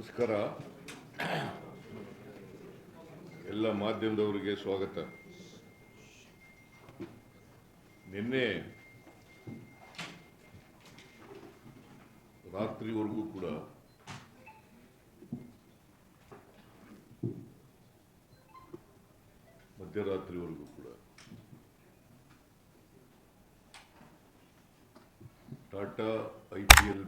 ನಮಸ್ಕಾರ. ಎಲ್ಲ ಮಾಧ್ಯಮದವರಿಗೆ ಸ್ವಾಗತ. ನಿನ್ನೆ ರಾತ್ರಿವರೆಗೂ ಕೂಡ ಮಧ್ಯರಾತ್ರಿವರೆಗೂ ಕೂಡ ಟಾಟಾ ಐ ಪಿ ಎಲ್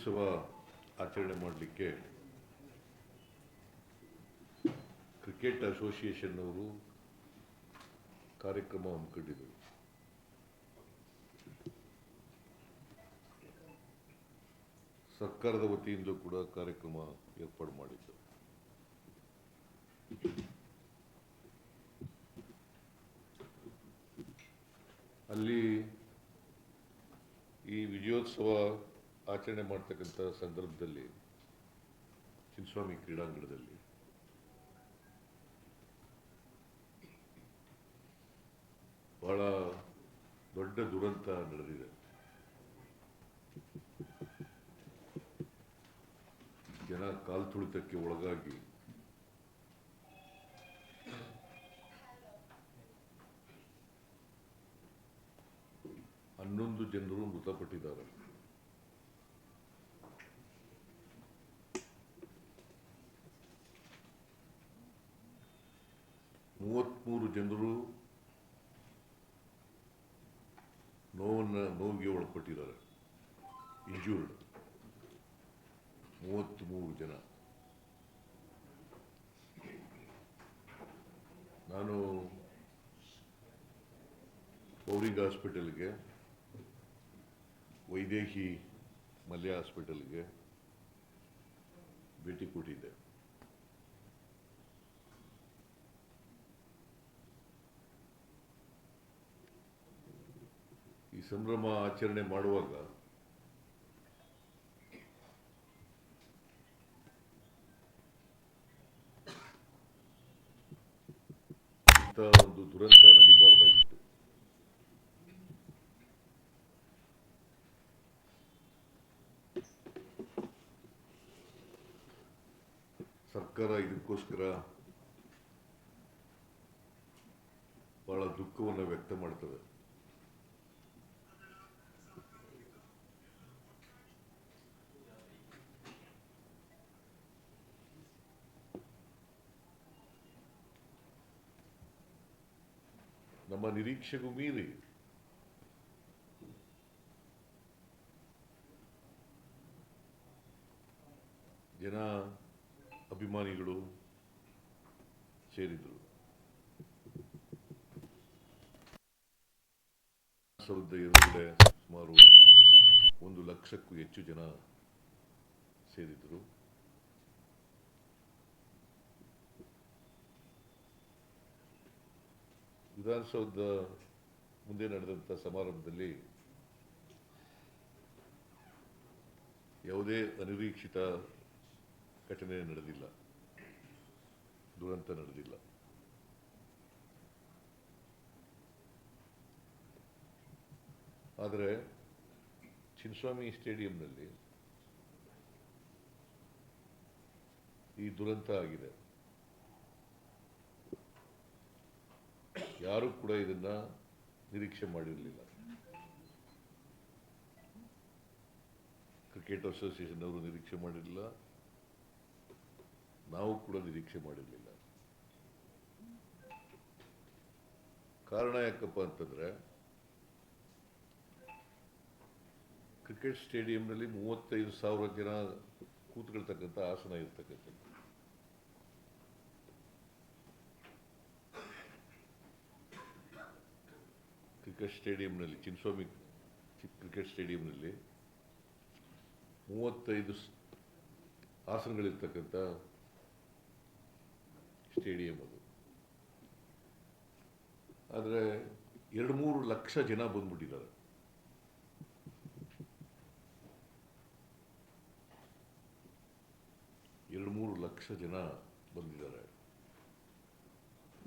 ಆ ಆಚರಣೆ ಮಾಡಲಿಕ್ಕೆ ಕ್ರಿಕೆಟ್ ಅಸೋಸಿಯೇಷನ್ ಅವರು ಕಾರ್ಯಕ್ರಮ ಹಮ್ಮಿಕೊಂಡಿದ್ದರು. ಸರ್ಕಾರದ ವತಿಯಿಂದ ಕೂಡ ಕಾರ್ಯಕ್ರಮ ಏರ್ಪಾಡು ಮಾಡಿದ್ದು ಅಲ್ಲಿ ಈ ವಿಜಯೋತ್ಸವ ಆಚರಣೆ ಮಾಡ್ತಕ್ಕಂಥ ಸಂದರ್ಭದಲ್ಲಿ ಚಿನ್ನಸ್ವಾಮಿ ಕ್ರೀಡಾಂಗಣದಲ್ಲಿ, ಬಹಳ ದೊಡ್ಡ ದುರಂತ ನಡೆದಿದೆ. ಜನ ಕಾಲು ತುಳಿತಕ್ಕೆ ಒಳಗಾಗಿ ಹನ್ನೊಂದು ಜನರು ಮೃತಪಟ್ಟಿದ್ದಾರೆ. ಮೂವತ್ಮೂರು ಜನರು ನೋವನ್ನು, ನೋವಿಗೆ ಒಳಪಟ್ಟಿದ್ದಾರೆ ಇಂಜೂರ್ಡ್ ಮೂವತ್ತ್ಮೂರು ಜನ. ನಾನು ಪೌರಿಂಗ್ ಹಾಸ್ಪಿಟಲ್ಗೆ, ವೈದೇಹಿ ಮಲ್ಯ ಹಾಸ್ಪಿಟಲ್ಗೆ ಭೇಟಿ ಕೊಟ್ಟಿದ್ದೆ. ಸಂಭ್ರಮ ಆಚರಣೆ ಮಾಡುವಾಗ ಒಂದು ದುರಂತ ನಡಿಬಾರ್ದಾಗಿತ್ತು. ಸರ್ಕಾರ ಇದಕ್ಕೋಸ್ಕರ ಬಹಳ ದುಃಖವನ್ನು ವ್ಯಕ್ತ ಮಾಡ್ತದೆ. ನಿರೀಕ್ಷೆಗೂ ಜನ ಅಭಿಮಾನಿಗಳು ಸೇರಿದರು ಸಾವಿರದ ಎರಡರಲ್ಲೇ ಸುಮಾರು ಒಂದು ಲಕ್ಷಕ್ಕೂ ಹೆಚ್ಚು ಜನ ಸೇರಿದರು ವಿಧಾನಸೌಧ ಮುಂದೆ ನಡೆದಂಥ ಸಮಾರಂಭದಲ್ಲಿ ಯಾವುದೇ ಅನಿರೀಕ್ಷಿತ ಘಟನೆ ನಡೆದಿಲ್ಲ, ದುರಂತ ನಡೆದಿಲ್ಲ. ಆದರೆ ಚಿನ್ಸ್ವಾಮಿ ಸ್ಟೇಡಿಯಂನಲ್ಲಿ ಈ ದುರಂತ ಆಗಿದೆ. ಯಾರೂ ಕೂಡ ಇದನ್ನ ನಿರೀಕ್ಷೆ ಮಾಡಿರಲಿಲ್ಲ. ಕ್ರಿಕೆಟ್ ಅಸೋಸಿಯೇಷನ್ ಅವರು ನಿರೀಕ್ಷೆ ಮಾಡಿರಲಿಲ್ಲ. ನಾವು ಕೂಡ ನಿರೀಕ್ಷೆ ಮಾಡಿರಲಿಲ್ಲ. ಕಾರಣ ಯಾಕಪ್ಪ ಅಂತಂದ್ರೆ ಕ್ರಿಕೆಟ್ ಸ್ಟೇಡಿಯಂನಲ್ಲಿ ಮೂವತ್ತೈದು ಸಾವಿರ ಜನ ಕೂತ್ಕೊಳ್ತಕ್ಕಂಥ ಆಸನ ಇರ್ತಕ್ಕಂಥದ್ದು. ಕ್ರಿಕೆಟ್ ಸ್ಟೇಡಿಯಂನಲ್ಲಿ ಚಿನ್ನಸ್ವಾಮಿ ಕ್ರಿಕೆಟ್ ಸ್ಟೇಡಿಯಂನಲ್ಲಿ ಮೂವತ್ತೈದು ಆಸನಗಳಿರ್ತಕ್ಕಂಥ ಸ್ಟೇಡಿಯಂ ಅದು. ಆದರೆ ಎರಡು ಮೂರು ಲಕ್ಷ ಜನ ಬಂದ್ಬಿಟ್ಟಿದ್ದಾರೆ. ಎರಡು ಮೂರು ಲಕ್ಷ ಜನ ಬಂದಿದ್ದಾರೆ.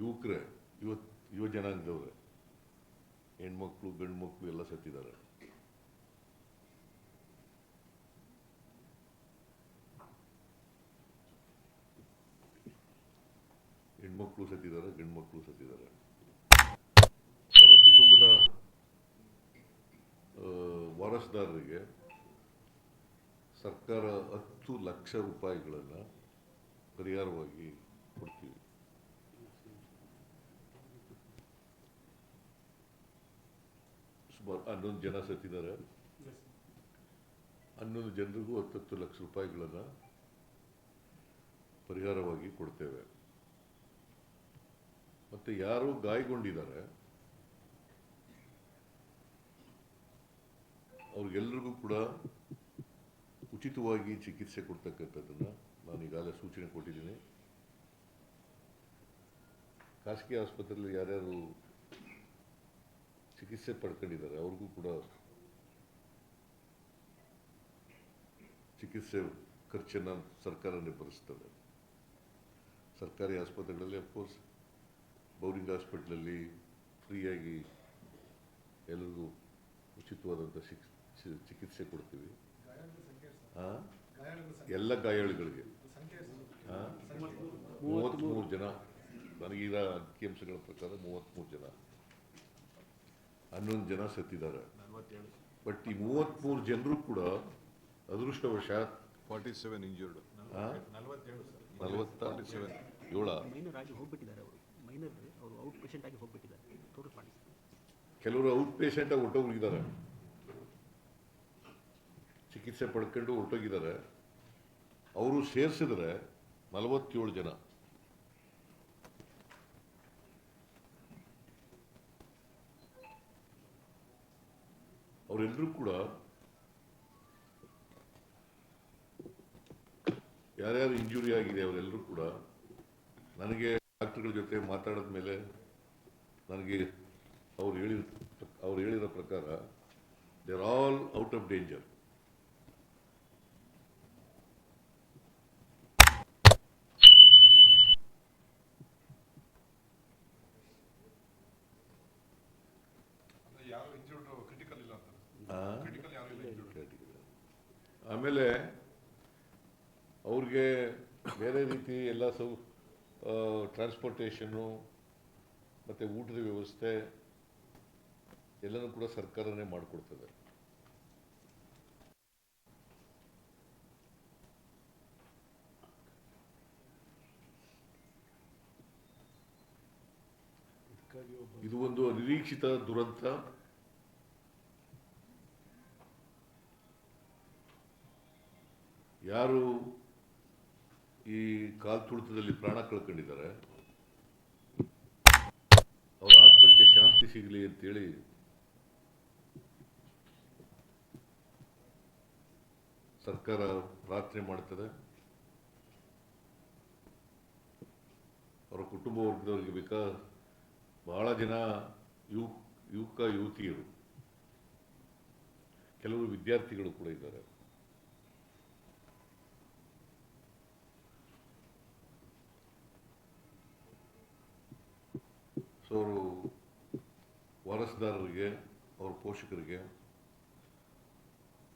ಯುವಕರೇ ಯುವ ಯುವ ಜನಾಂಗದವ್ರೆ, ಹೆಣ್ಮಕ್ಳು ಗಂಡು ಮಕ್ಕಳು ಎಲ್ಲ ಸತ್ತಿದ್ದಾರೆ. ಹೆಣ್ಮಕ್ಳು ಸತ್ತಿದ್ದಾರೆ ಗಂಡು ಮಕ್ಕಳು ಸತ್ತಿದ್ದಾರೆ. ಅವರ ಕುಟುಂಬದ ವಾರಸುದಾರರಿಗೆ ಸರ್ಕಾರ ಹತ್ತು ಲಕ್ಷ ರೂಪಾಯಿಗಳನ್ನು ಪರಿಹಾರವಾಗಿ ಕೊಡ್ತೀವಿ ಸುಮಾರು ಹನ್ನೊಂದು ಜನ ಸತ್ತಿದ್ದಾರೆ. ಹನ್ನೊಂದು ಜನರಿಗೂ ಹತ್ತತ್ತು ಲಕ್ಷ ರೂಪಾಯಿಗಳನ್ನು ಪರಿಹಾರವಾಗಿ ಕೊಡ್ತೇವೆ. ಮತ್ತು ಯಾರು ಗಾಯಗೊಂಡಿದ್ದಾರೆ. ಅವ್ರಿಗೆಲ್ಲರಿಗೂ ಕೂಡ ಉಚಿತವಾಗಿ ಚಿಕಿತ್ಸೆ ಕೊಡ್ತಕ್ಕಂಥದ್ದನ್ನು ನಾನು ಈಗಾಗಲೇ ಸೂಚನೆ ಕೊಟ್ಟಿದ್ದೀನಿ. ಖಾಸಗಿ ಆಸ್ಪತ್ರೆಯಲ್ಲಿ ಯಾರ್ಯಾರು ಚಿಕಿತ್ಸೆ ಪಡ್ಕೊಂಡಿದ್ದಾರೆ, ಅವ್ರಿಗೂ ಕೂಡ ಚಿಕಿತ್ಸೆ ಖರ್ಚನ್ನು ಸರ್ಕಾರ ನಿಭರಿಸ್ತದೆ ಸರ್ಕಾರಿ ಆಸ್ಪತ್ರೆಗಳಲ್ಲಿ ಅಫ್ಕೋರ್ಸ್ ಬೌರಿಂಗ್ ಹಾಸ್ಪಿಟ್ಲಲ್ಲಿ ಫ್ರೀಯಾಗಿ ಎಲ್ಲರಿಗೂ ಉಚಿತವಾದಂಥ ಚಿಕಿತ್ಸೆ ಕೊಡ್ತೀವಿ? ಎಲ್ಲ ಗಾಯಾಳುಗಳಿಗೆ? ಮೂವತ್ತ್ಮೂರು ಜನ. ನನಗೀಗ ಅಂಕಿಅಂಶಗಳ ಪ್ರಕಾರ ಮೂವತ್ತ್ಮೂರು ಜನ. ಹನ್ನೊಂದು ಜನ ಸತ್ತಿದ್ದಾರೆ. ಬಟ್ ಈ ಮೂವತ್ತ್ಮೂರು ಜನರು ಕೂಡ ಅದೃಷ್ಟವಶಾತ್ ಫಾರ್ಟಿ ಸೆವೆನ್ ಇಂಜೂರ್ಡ್? ನಲವತ್ತ ಏಳ. ಮೈನರ್ ಆಗಿ ಹೋಗ್ಬಿಟ್ಟಿದ್ದಾರೆ ಅವರು. ಮೈನರ್ ಅವರು ಔಟ್ ಪೇಷಂಟ್ ಆಗಿ ಹೋಗ್ಬಿಟ್ಟಿದ್ದಾರೆ. ಟೋಟಲ್ ಪಾರ್ಟಿ ಕೆಲವರು ಔಟ್ ಪೇಷಂಟ್ ಆಗಿ ಹೊಟ್ಟೋಗಿದ್ದಾರೆ ಚಿಕಿತ್ಸೆ ಪಡ್ಕೊಂಡು ಹೊರಟೋಗಿದ್ದಾರೆ ಅವರು ಸೇರಿಸಿದ್ರೆ ನಲವತ್ತೇಳು ಜನ. ಅವರೆಲ್ಲರೂ ಕೂಡ ಯಾರ್ಯಾರು ಇಂಜುರಿ ಆಗಿದೆ ಅವರೆಲ್ಲರೂ ಕೂಡ ನನಗೆ ಡಾಕ್ಟರ್ಗಳ ಜೊತೆ ಮಾತಾಡಿದ ಮೇಲೆ ನನಗೆ ಅವ್ರು ಹೇಳಿದ ಅವ್ರು ಹೇಳಿರೋ ಪ್ರಕಾರ they are all out of danger ಅಂದ್ರೆ ಯಾರು ಇಂಜೂರ್ಡ್ ಕ್ರಿಟಿಕಲ್ ಇಲ್ಲ ಅಂತ ಕ್ರಿಟಿಕಲ್ ಯಾರು ಇಲ್ಲ ಇಂಜೂರ್ಡ್ ಆಮೇಲೆ ಅವ್ರಿಗೆ ಬೇರೆ ರೀತಿ ಎಲ್ಲ ಸೌ ಟ್ರಾನ್ಸ್ಪೋರ್ಟೇಷನ್ನು ಮತ್ತು ಊಟದ ವ್ಯವಸ್ಥೆ ಎಲ್ಲನೂ ಕೂಡ ಸರ್ಕಾರನೇ ಮಾಡಿಕೊಡ್ತದೆ. ಇದು ಒಂದು ಅನಿರೀಕ್ಷಿತ ದುರಂತ. ಯಾರು ಈ ಕಾಲ್ತುಳಿತದಲ್ಲಿ ಪ್ರಾಣ ಕಳ್ಕೊಂಡಿದ್ದಾರೆ? ಅವರ ಆತ್ಮಕ್ಕೆ ಶಾಂತಿ ಸಿಗಲಿ ಅಂತೇಳಿ ಸರ್ಕಾರ ಪ್ರಾರ್ಥನೆ ಮಾಡ್ತದೆ. ಅವರ ಕುಟುಂಬ ವರ್ಗದವರಿಗೆ ಬೇಕಾ? ಬಹಳ ಜನ ಯುವ ಯುವಕ, ಯುವತಿಯರು. ಕೆಲವರು ವಿದ್ಯಾರ್ಥಿಗಳು ಕೂಡ ಇದ್ದಾರೆ. ಸೊ ಅವರು ವಾರಸುದಾರರಿಗೆ ಅವರ ಪೋಷಕರಿಗೆ,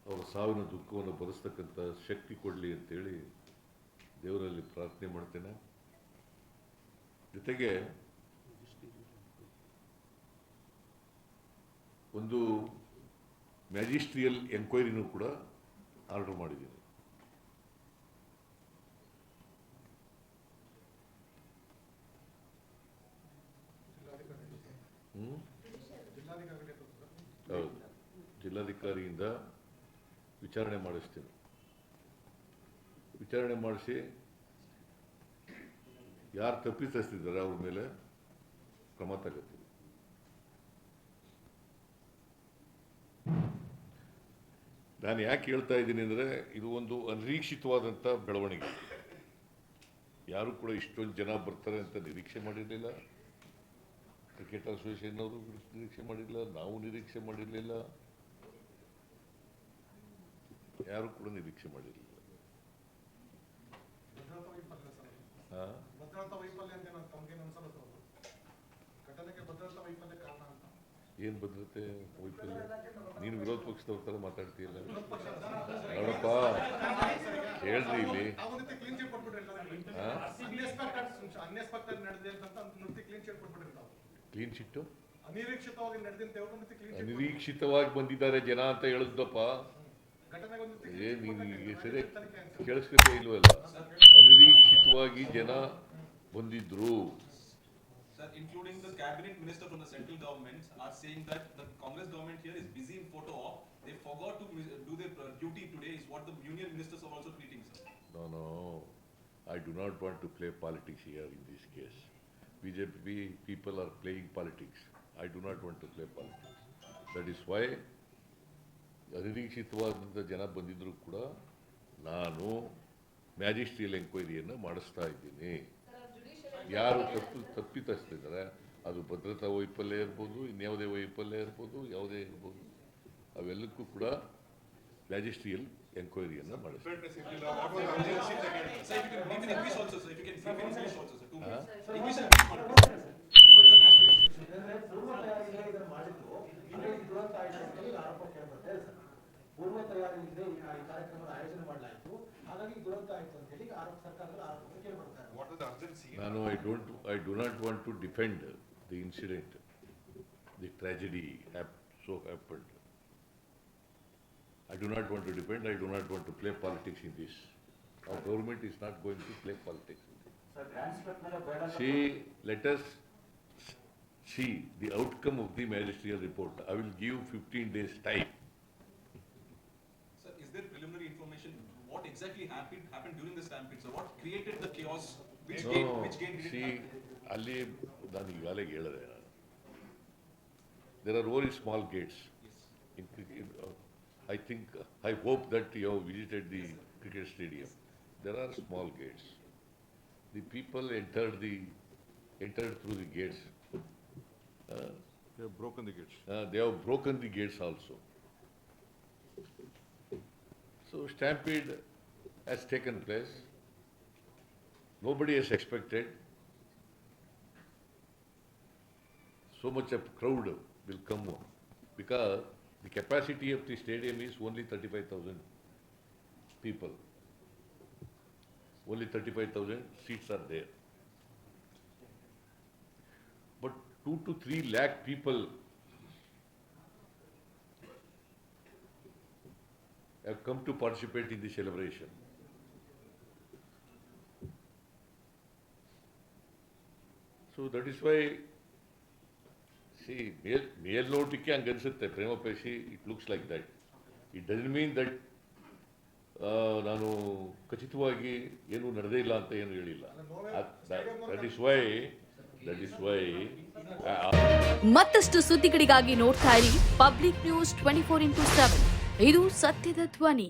ಅವರ ಸಾವಿನ ದುಃಖವನ್ನು ಭರಿಸ್ತಕ್ಕಂಥ ಶಕ್ತಿ ಕೊಡಲಿ ಅಂತೇಳಿ ದೇವರಲ್ಲಿ ಪ್ರಾರ್ಥನೆ ಮಾಡ್ತೇನೆ. ಜೊತೆಗೆ ಒಂದು ಮ್ಯಾಜಿಸ್ಟ್ರಿಯಲ್ ಎಂಕ್ವೈರಿನೂ ಕೂಡ ಆರ್ಡರ್ ಮಾಡಿದ್ದೀನಿ. ಹೌದು ಜಿಲ್ಲಾಧಿಕಾರಿಯಿಂದ ವಿಚಾರಣೆ ಮಾಡಿಸ್ತೀನಿ. ವಿಚಾರಣೆ ಮಾಡಿಸಿ ಯಾರು ತಪ್ಪಿತಸ್ತಿದ್ದಾರೆ ಅವ್ರ ಮೇಲೆ ಕ್ರಮ ತಗೋತೀವಿ ನಾನು ಯಾಕೆ ಹೇಳ್ತಾ ಇದ್ದೀನಿ ಅಂದರೆ ಇದು ಒಂದು ಅನಿರೀಕ್ಷಿತವಾದಂಥ ಬೆಳವಣಿಗೆ. ಯಾರು ಕೂಡ ಇಷ್ಟೊಂದು ಜನ ಬರ್ತಾರೆ ಅಂತ ನಿರೀಕ್ಷೆ ಮಾಡಿರಲಿಲ್ಲ. ಕ್ರಿಕೆಟ್ ಅಸೋಸಿಯೇಷನ್ ಅವರು ನಿರೀಕ್ಷೆ ಮಾಡಿರಲಿಲ್ಲ ನಾವು ನಿರೀಕ್ಷೆ ಮಾಡಿರಲಿಲ್ಲ. ಯಾರು ಕೂಡ ನಿರೀಕ್ಷೆ ಮಾಡಿರಲಿಲ್ಲ. ಏನು ಭದ್ರತೆ ವೈಫಲ್ಯ ನೀನು ವಿರೋಧ ಪಕ್ಷದವ್ರ ಥರ ಮಾತಾಡ್ತೀಯಲ್ಲ. ನೋಡಪ್ಪ. ಹೇಳ್ರಿ ಇಲ್ಲಿ. ಕ್ಲೀನ್ ಚಿಟ್ಟು ಅನಿರೀಕ್ಷಿತವಾಗಿ ಬಂದಿದ್ದಾರೆ ಜನ ಅಂತ ಹೇಳಿದ್ದಪ್ಪ ಸರಿ. ಸರಿಯಾ ಇಲ್ವಲ್ಲ? ಅನಿರೀಕ್ಷಿತವಾಗಿ ಜನ ಬಂದಿದ್ರು. Sir Congress photo do duty what I not want to play politics in this case BJP people are playing politics. I do not want to play politics. That is why ಅನಿರೀಕ್ಷಿತವಾದಂಥ ಜನ ಬಂದಿದ್ರೂ ಕೂಡ ನಾನು ಮ್ಯಾಜಿಸ್ಟ್ರಿಯಲ್ ಎಂಕ್ವೈರಿಯನ್ನು ಮಾಡಿಸ್ತಾ ಇದ್ದೀನಿ ಯಾರು ತಪ್ಪು ತಪ್ಪಿತಸ್ತಿದ್ದಾರೆ ಅದು ಭದ್ರತಾ ವೈಫಲ್ಯ ಇರ್ಬೋದು, ಇನ್ಯಾವುದೇ ವೈಫಲ್ಯ ಇರ್ಬೋದು, ಯಾವುದೇ ಇರ್ಬೋದು, ಅವೆಲ್ಲಕ್ಕೂ ಕೂಡ ಮ್ಯಾಜಿಸ್ಟ್ರಿಯಲ್ ಎಂಕ್ವೈರಿಯನ್ನು. ಯಾಕಂದ್ರೆ ಪೂರ್ವ ಮಾಡಿದ್ದು ಇದೇ ಈ ಕಾರ್ಯಕ್ರಮದ ಆಯೋಜನೆ ಮಾಡಲಾಯಿತು ಹಾಗಾಗಿ ದುರಂತ ಆಯ್ತು ಅಂತ ಹೇಳಿ ಆರೋಪ ಸರ್ಕಾರದ ಆರೋಪ ಕೇಳ್ಬರ್ತಾರೆ? ನಾನು I don't I do not want to defend the incident the tragedy hap so happened I do not want to defend I do not want to play politics in this our government is not going to play politics sir transport ಮೇಲೆ ಬೇಡ see let us see the outcome of the magisterial report I will give fifteen days time Sir, is there preliminary information, what exactly happened, happened during the stampede, sir? What created the chaos? Which No, gate, which gate did see, it happen? ಅಲ್ಲಿ ನಾನು ಈಗಾಗಲೇ ಹೇಳಿದೆ ನಾನು there are very small gates Yes. I think, I hope that you have visited the cricket stadium. There are small gates. The people entered the, entered through the gates. Uh, They have broken the gates. uh, They have broken the gates also. So stampede has taken place. Nobody has expected so much of crowd will come because the capacity of the stadium is only thirty-five thousand people. Only thirty-five thousand seats are there. But two to three lakh people have come to participate in the celebration. So that is why, see, ಮೇಲ್ ಮೇಲ್ನೋಟಕ್ಕೆ ಹಂಗೆ ಅನ್ಸುತ್ತೆ ಪ್ರೇಮಪೇಶಿ it looks like that it doesn't mean that ನಾನು ಖಚಿತವಾಗಿ ಏನು ನಡೆದೇ ಇಲ್ಲ ಅಂತ ಏನು ಹೇಳಿಲ್ಲ. That is why that is why ಮತ್ತಷ್ಟು ಸುದ್ದಿಗಳಿಗಾಗಿ ನೋಡ್ತಾ ಇರಿ public news twenty four into seven. ಇದು ಸತ್ಯದ ಧ್ವನಿ.